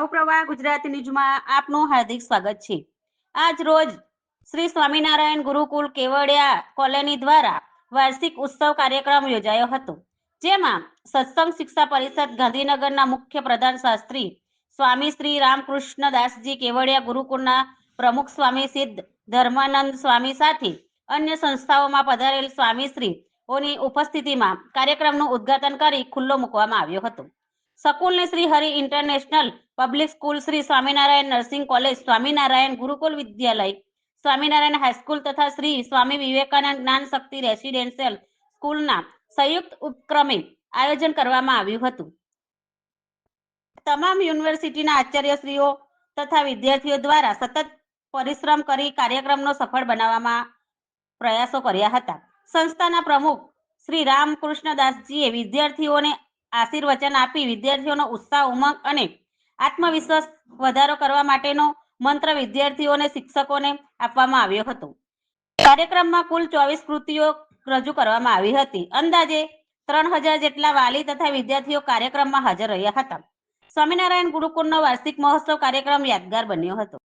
નવપ્રવાહ ગુજરાતી ન્યૂઝમાં આપનું હાર્દિક સ્વાગત છે. આજ રોજ શ્રી સ્વામિનારાયણ ગુરુકુળ કેવડિયા કોલોની દ્વારા વાર્ષિક ઉત્સવ કાર્યક્રમ યોજાયો હતો, જેમાં સત્સંગ શિક્ષા પરિષદ ગાંધીનગરના મુખ્ય પ્રધાન શાસ્ત્રી સ્વામી શ્રી રામકૃષ્ણ દાસજી કેવડિયા ગુરુકુળના પ્રમુખ સ્વામી સિદ્ધ ધર્માનંદ સ્વામી સાથે અન્ય સંસ્થાઓમાં પધારેલ સ્વામી શ્રી ઓની ઉપસ્થિતિમાં કાર્યક્રમનું ઉદ્ઘાટન કરી ખુલ્લો મૂકવામાં આવ્યો હતો. સકુલની Shri Hari international public school Shri Swaminarayan nursing college Swaminarayan Gurukul Vidyalaya, Swaminarayan high school તથા શ્રી સ્વામી વિવેકાનંદ જ્ઞાન શક્તિ રેસિડેન્શિયલ સ્કૂલના સંયુક્ત ઉપક્રમે આયોજન કરવામાં આવ્યું હતું. તમામ યુનિવર્સિટીના આચાર્યશ્રીઓ તથા વિદ્યાર્થીઓ દ્વારા સતત પરિશ્રમ કરી કાર્યક્રમનો સફળ બનાવવામાં પ્રયાસો કર્યા હતા. સંસ્થાના પ્રમુખ શ્રી રામકૃષ્ણદાસજીએ વિદ્યાર્થીઓને આશીર્વચન આપી વિદ્યાર્થીઓનો ઉત્સાહ, ઉમંગ અને આત્મવિશ્વાસ વધારો કરવા માટેનો મંત્ર વિદ્યાર્થીઓને, શિક્ષકોને આપવામાં આવ્યો હતો. કાર્યક્રમમાં કુલ ચોવીસ કૃતિઓ રજૂ કરવામાં આવી હતી. અંદાજે ત્રણ હજાર જેટલા વાલી તથા વિદ્યાર્થીઓ કાર્યક્રમમાં હાજર રહ્યા હતા. સ્વામિનારાયણ ગુરુકુળનો વાર્ષિક મહોત્સવ કાર્યક્રમ યાદગાર બન્યો હતો.